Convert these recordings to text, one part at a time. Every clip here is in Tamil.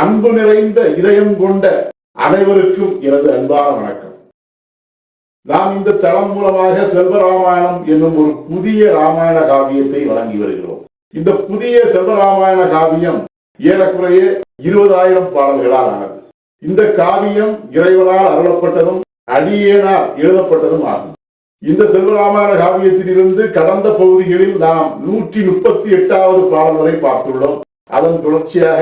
அன்பு நிறைந்த இதயம் கொண்ட அனைவருக்கும் எனது அன்பான வணக்கம். நாம் இந்த தளம் மூலமாக செல்வராமாயணம் என்னும் ஒரு புதிய ராமாயண காவியத்தை வழங்கி வருகிறோம். இந்த புதிய செல்வராமாயண காவியம் ஏறக்குறைய இருபதாயிரம் பாடல்களால் ஆனது. இந்த காவியம் இறைவனால் அருளப்பட்டதும் அடியேனால் எழுதப்பட்டதும் ஆகும். இந்த செல்வராமாயண காவியத்திலிருந்து கடந்த பகுதிகளில் நாம் நூற்றி முப்பத்தி எட்டாவது பாடல் வரை பார்த்துள்ளோம். அதன் தொடர்ச்சியாக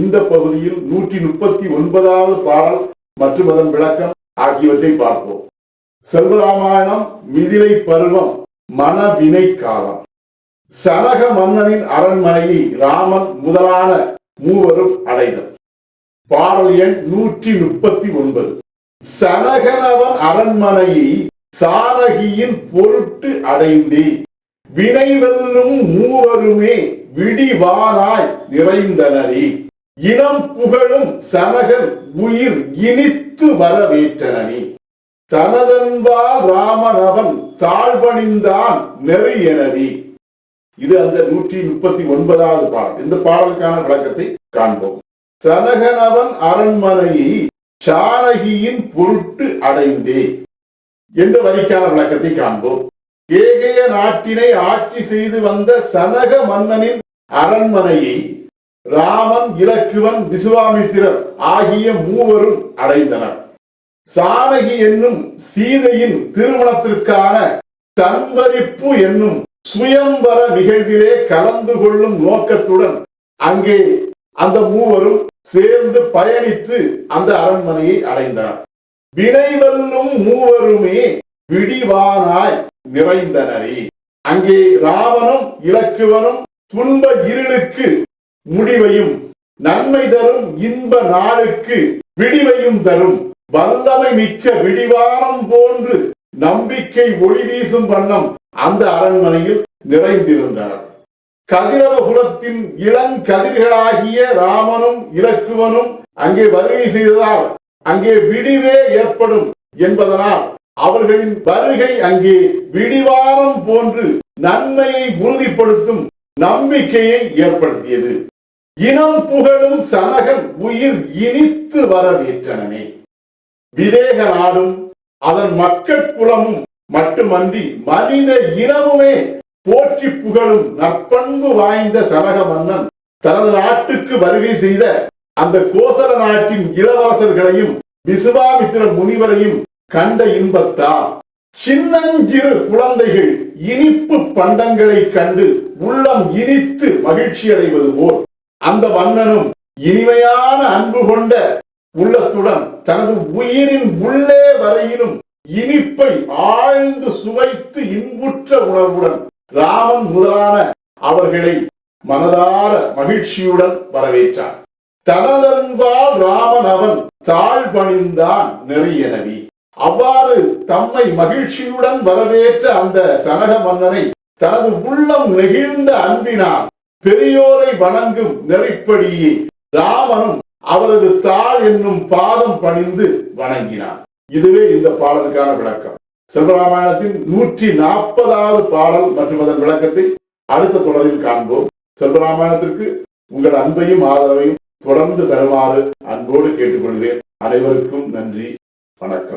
இந்த பகுதியில் நூற்றி முப்பத்தி ஒன்பதாவது பாடல் மற்றும் அதன் விளக்கம் ஆகியவற்றை பார்ப்போம். செல்வராமாயணம் மிதிலை பருவம் மனவினை காலம் சனக மன்னனின் அரண்மனையை ராமன் முதலான மூவரும் அடைந்தனர். பாடல் எண் நூற்றி முப்பத்தி ஒன்பது. சனகனவன் அரண்மனையை சாரகியின் பொருட்டு அடைந்தே வினைவெல்லும் மூவருமே விடிவாராய் நிறைந்தனரி இனம் புகழும் சனகர் உயிர் இனித்து வரவேற்றனி தனதன்பால் ராமனவன் தாழ்வணிந்தான் நெறி எனவே இது அந்த நூற்றி முப்பத்தி ஒன்பதாவது பாடல். இந்த பாடலுக்கான விளக்கத்தை காண்போம். சனகனவன் அரண்மனையை சாரகியின் பொருட்டு அடைந்தே என்ற வரிக்கான விளக்கத்தை காண்போம். ஏகைய நாட்டினை ஆட்சி செய்து வந்த சனக மன்னனின் அரண்மனையை ராமன் இலக்குவன் விசுவாமித்திரர் ஆகிய மூவரும் அடைந்தனர். சாரகி என்னும் சீதையின் திருமணத்திற்கான தன்வரிப்பு என்னும் சுயம்பர நிகழ்விலே கலந்து கொள்ளும் நோக்கத்துடன் அங்கே அந்த மூவரும் சேர்ந்து பயணித்து அந்த அரண்மனையை அடைந்தனர். வினைவல்லும் மூவருமே விடிவானாய் நிறைந்தனரே. அங்கே ராவனும் இலக்குவனும் துன்ப இருளுக்கு முடிவையும் நன்மை தரும் இன்ப நாளுக்கு விடிவையும் தரும். வல்லமை மிக்க விடிவானம் போன்று நம்பிக்கை ஒளி வீசும் வண்ணம் அந்த அரண்மனையில் நிறைந்திருந்தார் கதிரவ குலத்தின் இளங்கதிர்களாகிய ராமனும் இலக்குவனும் அங்கே வருகை செய்ததால் அங்கே விடிவே ஏற்படும் என்பதனால் அவர்களின் வருகை அங்கே விடிவாரம் போன்று நன்மையை உறுதிப்படுத்தும் நம்பிக்கையை ஏற்படுத்தியது. இனம் புகழும் சனகன் உயிர் இனித்து வரவேற்றனனே விதேக நாடும் அதன் மக்கள் குலமும் மட்டுமன்றி மனித இனமுமே போற்றி புகழும் நற்பண்பு வாய்ந்த சனக மன்னன் தனது நாட்டுக்கு வருகை செய்த அந்த கோசல நாட்டின் இளவரசர்களையும் விசுவாமித்திர முனிவரையும் கண்ட இன்பத்தால் சின்னஞ்சிறு குழந்தைகள் இனிப்பு பண்டங்களை கண்டு உள்ளம் இனித்து மகிழ்ச்சி அடைவது போல். அந்த வண்ணனும் இனிமையான அன்பு கொண்ட உள்ளத்துடன் தனது உயிரின் உள்ளே வரையிலும் இனிப்பை ஆழ்ந்து சுவைத்து இன்புற்ற உணர்வுடன் ராமன் முதலான அவர்களை மனதார மகிழ்ச்சியுடன் வரவேற்றார். தனதன்பால் ராமன் அவன் தாழ் பணிந்தான் நெறியனவி. அவ்வாறு தம்மை மகிழ்ச்சியுடன் வரவேற்ற அந்த சனக மன்னனை தனது உள்ளம் நெகிழ்ந்த அன்பினால் பெரியோரை வணங்கும் நெறிப்படியே ராமனும் அவரது தாள் என்னும் பாதம் பணிந்து வணங்கினான். இதுவே இந்த பாடலுக்கான விளக்கம். செல்வராமாயணத்தின் நூற்றி நாற்பதாவது பாடல் மற்றும் அதன் விளக்கத்தை அடுத்த தொடரில் காண்போம். செல்வராமாயணத்திற்கு உங்கள் அன்பையும் ஆதரவையும் தொடர்ந்து தருமாறு அன்போடு கேட்டுக்கொள்கிறேன். அனைவருக்கும் நன்றி. வணக்கம்.